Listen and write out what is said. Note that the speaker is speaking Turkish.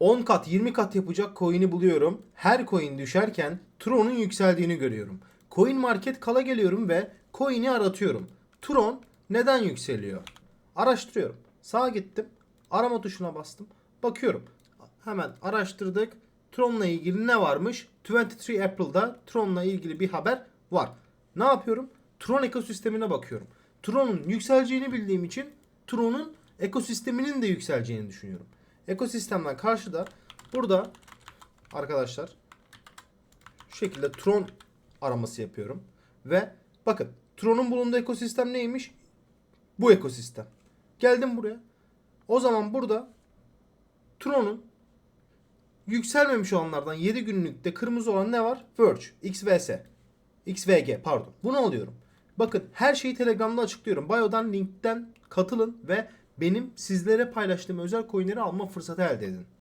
10 kat 20 kat yapacak coin'i buluyorum. Her coin düşerken Tron'un yükseldiğini görüyorum. Coin market kala geliyorum ve coin'i aratıyorum. Tron neden yükseliyor? Araştırıyorum. Sağa gittim. Arama tuşuna bastım. Bakıyorum. Hemen araştırdık. Tron'la ilgili ne varmış? 23 April'da Tron'la ilgili bir haber var. Ne yapıyorum? Tron ekosistemine bakıyorum. Tron'un yükseleceğini bildiğim için Tron'un ekosisteminin de yükseleceğini düşünüyorum. Ekosistemden karşıda burada arkadaşlar şu şekilde Tron araması yapıyorum. Ve bakın Tron'un bulunduğu ekosistem neymiş? Bu ekosistem. Geldim buraya. O zaman burada Tron'un yükselmemiş olanlardan 7 günlükte kırmızı olan ne var? Verge, XVS. XVG pardon. Bunu alıyorum. Bakın her şeyi Telegram'da açıklıyorum. Bio'dan linkten katılın ve benim sizlere paylaştığım özel coinleri alma fırsatı elde edin.